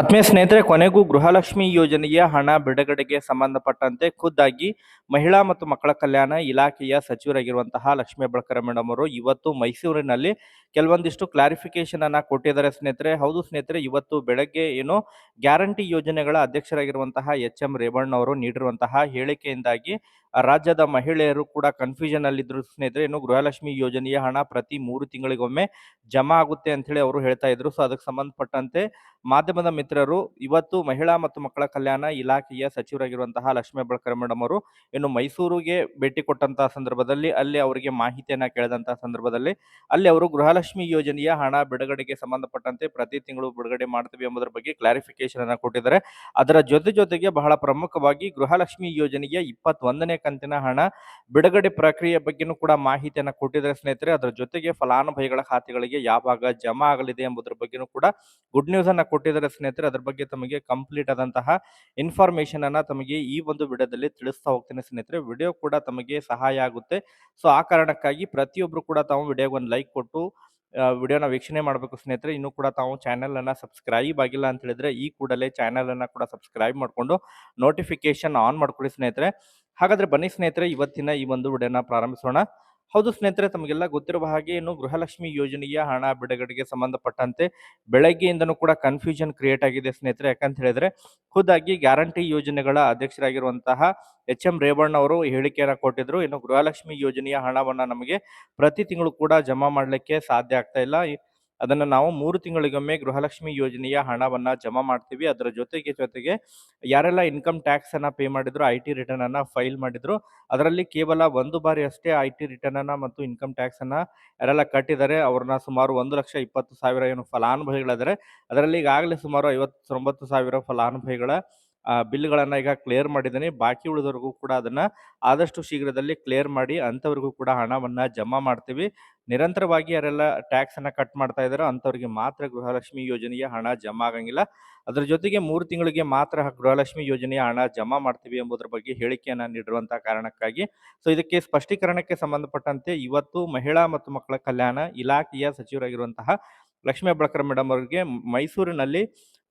ಆತ್ಮೀಯ ಸ್ನೇಹಿತರೆ, ಕೊನೆಗೂ ಗೃಹಲಕ್ಷ್ಮಿ ಯೋಜನೆಯ ಹಣ ಬಿಡುಗಡೆಗೆ ಸಂಬಂಧಪಟ್ಟಂತೆ ಖುದ್ದಾಗಿ ಮಹಿಳಾ ಮತ್ತು ಮಕ್ಕಳ ಕಲ್ಯಾಣ ಇಲಾಖೆಯ ಸಚಿವರಾಗಿರುವಂತಹ ಲಕ್ಷ್ಮೀ ಬಳಕರ ಮೇಡಮ್ ಅವರು ಇವತ್ತು ಮೈಸೂರಿನಲ್ಲಿ ಕೆಲವೊಂದಿಷ್ಟು ಕ್ಲಾರಿಫಿಕೇಶನ್ ಅನ್ನ ಕೊಟ್ಟಿದ್ದಾರೆ ಸ್ನೇಹಿತರೆ. ಹೌದು ಸ್ನೇಹಿತರೆ, ಇವತ್ತು ಬೆಳಗ್ಗೆ ಏನು ಗ್ಯಾರಂಟಿ ಯೋಜನೆಗಳ ಅಧ್ಯಕ್ಷರಾಗಿರುವಂತಹ ಎಚ್ ಎಂ ರೇವಣ್ಣ ಅವರು ನೀಡಿರುವಂತಹ ಹೇಳಿಕೆಯಿಂದಾಗಿ ರಾಜ್ಯದ ಮಹಿಳೆಯರು ಕೂಡ ಕನ್ಫ್ಯೂಷನ್ ಅಲ್ಲಿದ್ರು ಸ್ನೇಹಿತರೆ, ಇನ್ನು ಗೃಹಲಕ್ಷ್ಮಿ ಯೋಜನೆಯ ಹಣ ಪ್ರತಿ ಮೂರು ತಿಂಗಳಿಗೊಮ್ಮೆ ಜಮಾ ಆಗುತ್ತೆ ಅಂತ ಹೇಳಿ ಅವರು ಹೇಳ್ತಾ ಇದ್ರು. ಸೊ ಅದಕ್ಕೆ ಸಂಬಂಧಪಟ್ಟಂತೆ ಮಾಧ್ಯಮದ ಮಿತ್ರರು ಇವತ್ತು ಮಹಿಳಾ ಮತ್ತು ಮಕ್ಕಳ ಕಲ್ಯಾಣ ಇಲಾಖೆಯ ಸಚಿವರಾಗಿರುವಂತಹ ಲಕ್ಷ್ಮೀ ಹೆಬ್ಬಾಳ್ಕರ್ ಮೇಡಮ್ ಅವರು ಇನ್ನು ಮೈಸೂರಿಗೆ ಭೇಟಿ ಕೊಟ್ಟಂತಹ ಸಂದರ್ಭದಲ್ಲಿ ಅಲ್ಲಿ ಅವರಿಗೆ ಮಾಹಿತಿಯನ್ನ ಕೇಳಿದಂತಹ ಸಂದರ್ಭದಲ್ಲಿ ಅಲ್ಲಿ ಅವರು ಗೃಹಲಕ್ಷ್ಮಿ ಯೋಜನೆಯ ಹಣ ಬಿಡುಗಡೆಗೆ ಸಂಬಂಧಪಟ್ಟಂತೆ ಪ್ರತಿ ತಿಂಗಳು ಬಿಡುಗಡೆ ಮಾಡ್ತೀವಿ ಎಂಬುದರ ಬಗ್ಗೆ ಕ್ಲಾರಿಫಿಕೇಶನ್ ಅನ್ನ ಕೊಟ್ಟಿದ್ದಾರೆ. ಅದರ ಜೊತೆ ಜೊತೆಗೆ ಬಹಳ ಪ್ರಮುಖವಾಗಿ ಗೃಹಲಕ್ಷ್ಮಿ ಯೋಜನೆಯ ಇಪ್ಪತ್ತೊಂದನೇ ಕಂತಿನ ಹಣ ಬಿಡುಗಡೆ ಪ್ರಕ್ರಿಯೆ ಬಗ್ಗೆನೂ ಕೂಡ ಮಾಹಿತಿಯನ್ನು ಕೊಟ್ಟಿದ್ದಾರೆ ಸ್ನೇಹಿತರೆ. ಅದರ ಜೊತೆಗೆ ಫಲಾನುಭವಿಗಳ ಖಾತೆಗಳಿಗೆ ಯಾವಾಗ ಜಮಾ ಆಗಲಿದೆ ಎಂಬುದರ ಬಗ್ಗೆನೂ ಕೂಡ ಗುಡ್ ನ್ಯೂಸ್ ಅನ್ನ ಕೊಟ್ಟಿದ್ದಾರೆ ಸ್ನೇಹಿತರೆ. ಅದರ ಬಗ್ಗೆ ತಮಗೆ ಕಂಪ್ಲೀಟ್ ಆದಂತಹ ಇನ್ಫಾರ್ಮೇಶನ್ ಅನ್ನ ತಮಗೆ ಈ ಒಂದು ವಿಡಿಯೋದಲ್ಲಿ ತಿಳಿಸ್ತಾ ಹೋಗ್ತೇನೆ ಸ್ನೇಹಿತರೆ. ವಿಡಿಯೋ ಕೂಡ ತಮಗೆ ಸಹಾಯ ಆಗುತ್ತೆ. ಸೊ ಆ ಕಾರಣಕ್ಕಾಗಿ ಪ್ರತಿಯೊಬ್ಬರು ಕೂಡ ತಾವು ವಿಡಿಯೋಗೆ ಒಂದು ಲೈಕ್ ಕೊಟ್ಟು ವಿಡಿಯೋನ ವೀಕ್ಷಣೆ ಮಾಡಬೇಕು ಸ್ನೇಹಿತರೆ. ಇನ್ನು ಕೂಡ ತಾವು ಚಾನೆಲ್ ಅನ್ನ ಸಬ್ಸ್ಕ್ರೈಬ್ ಆಗಿಲ್ಲ ಅಂತ ಹೇಳಿದ್ರೆ ಈ ಕೂಡಲೇ ಚಾನೆಲ್ ಅನ್ನ ಕೂಡ ಸಬ್ಸ್ಕ್ರೈಬ್ ಮಾಡಿಕೊಂಡು ನೋಟಿಫಿಕೇಶನ್ ಆನ್ ಮಾಡ್ಕೊಳ್ಳಿ ಸ್ನೇಹಿತರೆ. ಹಾಗಾದ್ರೆ ಬನ್ನಿ ಸ್ನೇಹಿತರೆ, ಇವತ್ತಿನ ಈ ಒಂದು ವಿಡಿಯೋನ ಪ್ರಾರಂಭಿಸೋಣ. ಹೌದು ಸ್ನೇಹಿತರೆ, ತಮಗೆಲ್ಲ ಗೊತ್ತಿರುವ ಹಾಗೆ ಇನ್ನು ಗೃಹಲಕ್ಷ್ಮಿ ಯೋಜನೆಯ ಹಣ ಬಿಡುಗಡೆಗೆ ಸಂಬಂಧಪಟ್ಟಂತೆ ಬೆಳಗ್ಗೆಯಿಂದನೂ ಕೂಡ ಕನ್ಫ್ಯೂಷನ್ ಕ್ರಿಯೇಟ್ ಆಗಿದೆ ಸ್ನೇಹಿತರೆ. ಯಾಕಂತ ಹೇಳಿದ್ರೆ, ಖುದ್ದಾಗಿ ಗ್ಯಾರಂಟಿ ಯೋಜನೆಗಳ ಅಧ್ಯಕ್ಷರಾಗಿರುವಂತಹ ಎಚ್ ಎಂ ರೇವಣ್ಣ ಅವರು ಹೇಳಿಕೆಯನ್ನು ಕೊಟ್ಟಿದ್ರು. ಇನ್ನು ಗೃಹಲಕ್ಷ್ಮಿ ಯೋಜನೆಯ ಹಣವನ್ನು ನಮಗೆ ಪ್ರತಿ ತಿಂಗಳು ಕೂಡ ಜಮಾ ಮಾಡಲಿಕ್ಕೆ ಸಾಧ್ಯ ಆಗ್ತಾ ಇಲ್ಲ. ಅದನ್ನ ನಾವು ಮೂರು ತಿಂಗಳಿಗೊಮ್ಮೆ ಗೃಹಲಕ್ಷ್ಮಿ ಯೋಜನೆಯ ಹಣವನ್ನ ಜಮಾ ಮಾಡ್ತೀವಿ. ಅದರ ಜೊತೆಗೆ ಜೊತೆಗೆ ಯಾರೆಲ್ಲ ಇನ್ಕಮ್ ಟ್ಯಾಕ್ಸ್ ಅನ್ನ ಪೇ ಮಾಡಿದ್ರು ಐ ಟಿ ರಿಟರ್ನ್ ಅನ್ನ ಫೈಲ್ ಮಾಡಿದ್ರು, ಅದರಲ್ಲಿ ಕೇವಲ ಒಂದು ಬಾರಿ ಅಷ್ಟೇ ಐ ಟಿ ರಿಟರ್ನ್ ಅನ್ನ ಮತ್ತು ಇನ್ಕಮ್ ಟ್ಯಾಕ್ಸ್ ಅನ್ನ ಯಾರೆಲ್ಲ ಕಟ್ಟಿದ್ದಾರೆ ಅವ್ರನ್ನ ಸುಮಾರು ಒಂದು ಲಕ್ಷ ಇಪ್ಪತ್ತು ಸಾವಿರ ಏನು ಫಲಾನುಭವಿಗಳಿದ್ದಾರೆ ಅದರಲ್ಲಿ ಈಗಾಗಲೇ ಸುಮಾರು ಐವತ್ತೊಂಬತ್ತು ಸಾವಿರ ಫಲಾನುಭವಿಗಳ ಬಿಲ್ಗಳನ್ನ ಈಗ ಕ್ಲಿಯರ್ ಮಾಡಿದ್ದೀನಿ. ಬಾಕಿ ಉಳಿದವರೆಗೂ ಕೂಡ ಅದನ್ನು ಆದಷ್ಟು ಶೀಘ್ರದಲ್ಲಿ ಕ್ಲಿಯರ್ ಮಾಡಿ ಅಂಥವ್ರಿಗೂ ಕೂಡ ಹಣವನ್ನು ಜಮಾ ಮಾಡ್ತೀವಿ. ನಿರಂತರವಾಗಿ ಯಾರೆಲ್ಲ ಟ್ಯಾಕ್ಸನ್ನು ಕಟ್ ಮಾಡ್ತಾ ಇದ್ದಾರೋ ಅಂಥವ್ರಿಗೆ ಮಾತ್ರ ಗೃಹಲಕ್ಷ್ಮಿ ಯೋಜನೆಯ ಹಣ ಜಮಾ ಆಗಂಗಿಲ್ಲ. ಅದರ ಜೊತೆಗೆ ಮೂರು ತಿಂಗಳಿಗೆ ಮಾತ್ರ ಗೃಹಲಕ್ಷ್ಮಿ ಯೋಜನೆಯ ಹಣ ಜಮಾ ಮಾಡ್ತೀವಿ ಎಂಬುದರ ಬಗ್ಗೆ ಹೇಳಿಕೆಯನ್ನು ನೀಡಿರುವಂಥ ಕಾರಣಕ್ಕಾಗಿ. ಸೊ, ಇದಕ್ಕೆ ಸ್ಪಷ್ಟೀಕರಣಕ್ಕೆ ಸಂಬಂಧಪಟ್ಟಂತೆ ಇವತ್ತು ಮಹಿಳಾ ಮತ್ತು ಮಕ್ಕಳ ಕಲ್ಯಾಣ ಇಲಾಖೆಯ ಸಚಿವರಾಗಿರುವಂತಹ ಲಕ್ಷ್ಮೀ ಬಳಕರ್ ಮೇಡಮ್ ಅವರಿಗೆ ಮೈಸೂರಿನಲ್ಲಿ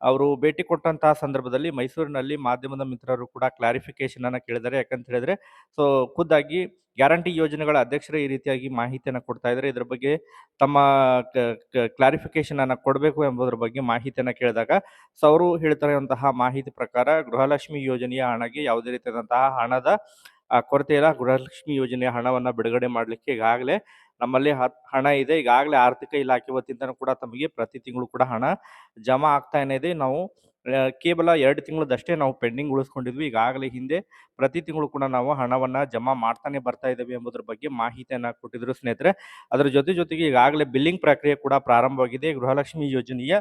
ಅವರು ಭೇಟಿ ಕೊಟ್ಟಂತಹ ಸಂದರ್ಭದಲ್ಲಿ ಮೈಸೂರಿನಲ್ಲಿ ಮಾಧ್ಯಮದ ಮಿತ್ರರು ಕೂಡ ಕ್ಲಾರಿಫಿಕೇಶನ್ ಅನ್ನ ಕೇಳಿದ್ದಾರೆ. ಯಾಕಂತ ಹೇಳಿದ್ರೆ ಸೊ ಖುದ್ದಾಗಿ ಗ್ಯಾರಂಟಿ ಯೋಜನೆಗಳ ಅಧ್ಯಕ್ಷರು ಈ ರೀತಿಯಾಗಿ ಮಾಹಿತಿಯನ್ನು ಕೊಡ್ತಾ ಇದ್ದಾರೆ. ಇದ್ರ ಬಗ್ಗೆ ತಮ್ಮ ಕ್ಲಾರಿಫಿಕೇಶನ್ ಅನ್ನ ಕೊಡಬೇಕು ಎಂಬುದರ ಬಗ್ಗೆ ಮಾಹಿತಿಯನ್ನು ಕೇಳಿದಾಗ ಸೊ ಅವರು ಹೇಳ್ತಾರೆ ಮಾಹಿತಿ ಪ್ರಕಾರ ಗೃಹಲಕ್ಷ್ಮಿ ಯೋಜನೆಯ ಹಣಗೆ ಯಾವುದೇ ರೀತಿಯಾದಂತಹ ಹಣದ ಆ, ಕೊರತೆ ಇಲ್ಲ. ಗೃಹಲಕ್ಷ್ಮಿ ಯೋಜನೆಯ ಹಣವನ್ನು ಬಿಡುಗಡೆ ಮಾಡಲಿಕ್ಕೆ ಈಗಾಗಲೇ ನಮ್ಮಲ್ಲಿ ಹಣ ಇದೆ. ಈಗಾಗಲೇ ಆರ್ಥಿಕ ಇಲಾಖೆ ವತಿಯಿಂದನೂ ಕೂಡ ತಮಗೆ ಪ್ರತಿ ತಿಂಗಳು ಕೂಡ ಹಣ ಜಮಾ ಆಗ್ತಾನೆ ಇದೆ. ನಾವು ಕೇವಲ ಎರಡು ತಿಂಗಳದಷ್ಟೇ ನಾವು ಪೆಂಡಿಂಗ್ ಉಳಿಸ್ಕೊಂಡಿದ್ವಿ. ಈಗಾಗಲೇ ಹಿಂದೆ ಪ್ರತಿ ತಿಂಗಳು ಕೂಡ ನಾವು ಹಣವನ್ನು ಜಮಾ ಮಾಡ್ತಾನೆ ಬರ್ತಾ ಇದ್ದೇವೆ ಎಂಬುದ್ರ ಬಗ್ಗೆ ಮಾಹಿತಿಯನ್ನು ಕೊಟ್ಟಿದ್ರು ಸ್ನೇಹಿತರೆ. ಅದರ ಜೊತೆ ಜೊತೆಗೆ ಈಗಾಗಲೇ ಬಿಲ್ಲಿಂಗ್ ಪ್ರಕ್ರಿಯೆ ಕೂಡ ಪ್ರಾರಂಭವಾಗಿದೆ. ಗೃಹಲಕ್ಷ್ಮಿ ಯೋಜನೆಯ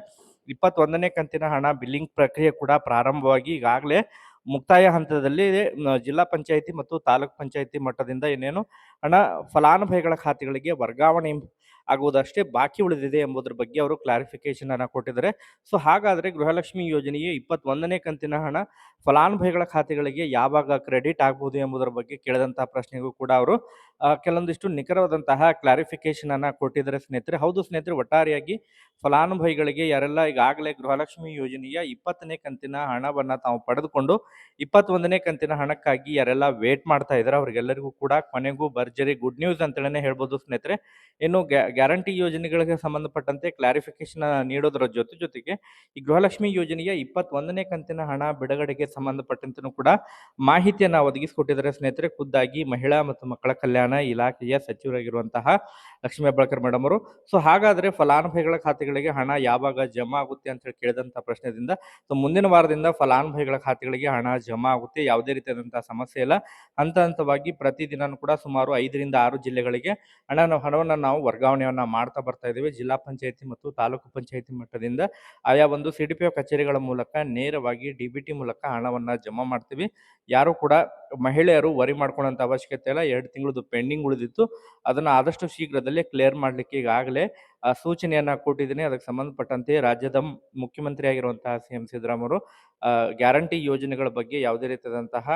ಇಪ್ಪತ್ತೊಂದನೇ ಕಂತಿನ ಹಣ ಬಿಲ್ಲಿಂಗ್ ಪ್ರಕ್ರಿಯೆ ಕೂಡ ಪ್ರಾರಂಭವಾಗಿ ಈಗಾಗಲೇ ಮುಕ್ತಾಯ ಹಂತದಲ್ಲಿ ಜಿಲ್ಲಾ ಪಂಚಾಯಿತಿ ಮತ್ತು ತಾಲೂಕ್ ಪಂಚಾಯಿತಿ ಮಟ್ಟದಿಂದ ಏನೇನು ಹಣ ಫಲಾನುಭವಿಗಳ ಖಾತೆಗಳಿಗೆ ವರ್ಗಾವಣೆ ಆಗುವುದಷ್ಟೇ ಬಾಕಿ ಉಳಿದಿದೆ ಎಂಬುದರ ಬಗ್ಗೆ ಅವರು ಕ್ಲಾರಿಫಿಕೇಶನ್ ಅನ್ನು ಕೊಟ್ಟಿದ್ದಾರೆ. ಸೊ, ಹಾಗಾದರೆ ಗೃಹಲಕ್ಷ್ಮಿ ಯೋಜನೆಯ ಇಪ್ಪತ್ತೊಂದನೇ ಕಂತಿನ ಹಣ ಫಲಾನುಭವಿಗಳ ಖಾತೆಗಳಿಗೆ ಯಾವಾಗ ಕ್ರೆಡಿಟ್ ಆಗ್ಬೋದು ಎಂಬುದರ ಬಗ್ಗೆ ಕೇಳಿದಂತಹ ಪ್ರಶ್ನೆಗೂ ಕೂಡ ಅವರು ಕೆಲವೊಂದಿಷ್ಟು ನಿಖರವಾದಂತಹ ಕ್ಲಾರಿಫಿಕೇಶನ್ ಅನ್ನ ಕೊಟ್ಟಿದ್ದಾರೆ ಸ್ನೇಹಿತರೆ. ಹೌದು ಸ್ನೇಹಿತರೆ, ಒಟ್ಟಾರೆಯಾಗಿ ಫಲಾನುಭವಿಗಳಿಗೆ ಯಾರೆಲ್ಲ ಈಗಾಗಲೇ ಗೃಹಲಕ್ಷ್ಮಿ ಯೋಜನೆಯ ಇಪ್ಪತ್ತನೇ ಕಂತಿನ ಹಣವನ್ನ ತಾವು ಪಡೆದುಕೊಂಡು ಇಪ್ಪತ್ತೊಂದನೇ ಕಂತಿನ ಹಣಕ್ಕಾಗಿ ಯಾರೆಲ್ಲ ವೇಟ್ ಮಾಡ್ತಾ ಇದ್ದಾರೆ ಅವರಿಗೆಲ್ಲರಿಗೂ ಕೂಡ ಕೊನೆಗೂ ಭರ್ಜರಿ ಗುಡ್ ನ್ಯೂಸ್ ಅಂತಲೇ ಹೇಳ್ಬೋದು ಸ್ನೇಹಿತರೆ. ಇನ್ನು ಗ್ಯಾರಂಟಿ ಯೋಜನೆಗಳಿಗೆ ಸಂಬಂಧಪಟ್ಟಂತೆ ಕ್ಲಾರಿಫಿಕೇಶನ್ ನೀಡೋದರ ಜೊತೆ ಜೊತೆಗೆ ಈ ಗೃಹಲಕ್ಷ್ಮಿ ಯೋಜನೆಯ ಇಪ್ಪತ್ತೊಂದನೇ ಕಂತಿನ ಹಣ ಬಿಡುಗಡೆಗೆ ಸಂಬಂಧಪಟ್ಟಂತೆ ಕೂಡ ಮಾಹಿತಿಯನ್ನ ಒದಗಿಸಿಕೊಟ್ಟಿದ್ದಾರೆ ಸ್ನೇಹಿತರೆ. ಖುದ್ದಾಗಿ ಮಹಿಳಾ ಮತ್ತು ಮಕ್ಕಳ ಕಲ್ಯಾಣ ಇಲಾಖೆಯ ಸಚಿವರಾಗಿರುವಂತಹ ಲಕ್ಷ್ಮೀ ಹೆಬ್ಬಾಳ್ಕರ್ ಮೇಡಮ್ ಅವರು. ಸೊ ಹಾಗಾದ್ರೆ ಫಲಾನುಭವಿಗಳ ಖಾತೆಗಳಿಗೆ ಹಣ ಯಾವಾಗ ಜಮಾ ಆಗುತ್ತೆ ಅಂತ ಹೇಳಿ ಕೇಳಿದಂತ ಪ್ರಶ್ನೆದಿಂದ ಸೊ ಮುಂದಿನ ವಾರದಿಂದ ಫಲಾನುಭವಿಗಳ ಖಾತೆಗಳಿಗೆ ಹಣ ಜಮಾ ಆಗುತ್ತೆ, ಯಾವುದೇ ರೀತಿಯಾದಂತಹ ಸಮಸ್ಯೆ ಇಲ್ಲ. ಹಂತ ಹಂತವಾಗಿ ಪ್ರತಿದಿನ ಕೂಡ ಸುಮಾರು ಐದರಿಂದ ಆರು ಜಿಲ್ಲೆಗಳಿಗೆ ಹಣ ಹಣವನ್ನು ನಾವು ವರ್ಗಾವಣೆಯನ್ನ ಮಾಡ್ತಾ ಬರ್ತಾ ಇದ್ದೀವಿ. ಜಿಲ್ಲಾ ಪಂಚಾಯತಿ ಮತ್ತು ತಾಲೂಕು ಪಂಚಾಯತಿ ಮಟ್ಟದಿಂದ ಆಯಾ ಒಂದು ಸಿ ಡಿ ಪಿ ಕಚೇರಿಗಳ ಮೂಲಕ ನೇರವಾಗಿ ಡಿ ಬಿ ಟಿ ಮೂಲಕ ಹಣವನ್ನ ಜಮಾ ಮಾಡ್ತೀವಿ. ಯಾರು ಕೂಡ ಮಹಿಳೆಯರು ವರಿ ಮಾಡ್ಕೊಳ್ಳೋಂಥ ಅವಶ್ಯಕತೆ ಇಲ್ಲ. ಎರಡು ತಿಂಗಳದ್ದು ಪೆಂಡಿಂಗ್ ಉಳಿದಿತ್ತು. ಅದನ್ನ ಆದಷ್ಟು ಶೀಘ್ರದಲ್ಲೇ ಕ್ಲಿಯರ್ ಮಾಡಲಿಕ್ಕೆ ಈಗಾಗಲೇ ಆ, ಸೂಚನೆಯನ್ನ ಕೊಟ್ಟಿದ್ದೀನಿ. ಅದಕ್ಕೆ ಸಂಬಂಧಪಟ್ಟಂತೆ ರಾಜ್ಯದ ಮುಖ್ಯಮಂತ್ರಿಯಾಗಿರುವಂತಹ ಸಿ ಎಂ ಸಿದ್ದರಾಮಯ್ಯವರು ಗ್ಯಾರಂಟಿ ಯೋಜನೆಗಳ ಬಗ್ಗೆ ಯಾವುದೇ ರೀತಿಯಾದಂತಹ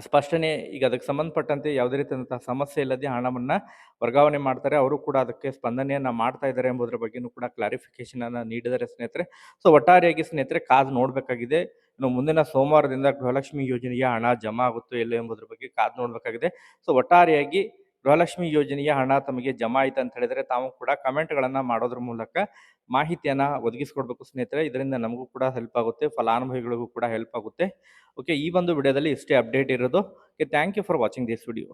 ಸ್ಪಷ್ಟನೆ ಈಗ ಅದಕ್ಕೆ ಸಂಬಂಧಪಟ್ಟಂತೆ ಯಾವುದೇ ರೀತಿಯಾದಂತಹ ಸಮಸ್ಯೆ ಇಲ್ಲದೆ ಹಣವನ್ನು ವರ್ಗಾವಣೆ ಮಾಡ್ತಾರೆ. ಅವರು ಕೂಡ ಅದಕ್ಕೆ ಸ್ಪಂದನೆಯನ್ನು ಮಾಡ್ತಾ ಇದ್ದಾರೆ ಎಂಬುದರ ಬಗ್ಗೆಯೂ ಕೂಡ ಕ್ಲಾರಿಫಿಕೇಶನ್ ನೀಡಿದರೆ ನೀಡಿದ್ದಾರೆ ಸ್ನೇಹಿತರೆ. ಸೊ ಒಟ್ಟಾರೆಯಾಗಿ ಸ್ನೇಹಿತರೆ ಕಾದು ನೋಡಬೇಕಾಗಿದೆ. ಇನ್ನು ಮುಂದಿನ ಸೋಮವಾರದಿಂದ ಗೃಹಲಕ್ಷ್ಮಿ ಯೋಜನೆಗೆ ಹಣ ಜಮಾ ಆಗುತ್ತೋ ಇಲ್ಲ ಎಂಬುದರ ಬಗ್ಗೆ ಕಾದು ನೋಡಬೇಕಾಗಿದೆ. ಸೊ ಒಟ್ಟಾರೆಯಾಗಿ ಗೃಹಲಕ್ಷ್ಮಿ ಯೋಜನೆಯ ಹಣ ತಮಗೆ ಜಮಾ ಆಯ್ತು ಅಂತ ಹೇಳಿದ್ರೆ ತಾವು ಕೂಡ ಕಮೆಂಟ್ಗಳನ್ನು ಮಾಡೋದ್ರ ಮೂಲಕ ಮಾಹಿತಿಯನ್ನ ಒದಗಿಸ್ಕೊಡ್ಬೇಕು ಸ್ನೇಹಿತರೆ. ಇದರಿಂದ ನಮಗೂ ಕೂಡ ಹೆಲ್ಪ್ ಆಗುತ್ತೆ, ಫಲಾನುಭವಿಗಳಿಗೂ ಕೂಡ ಹೆಲ್ಪ್ ಆಗುತ್ತೆ. ಓಕೆ ಈ ಒಂದು ವಿಡಿಯೋದಲ್ಲಿ ಇಷ್ಟೇ ಅಪ್ಡೇಟ್ ಇರೋದು. Okay thank you for watching this video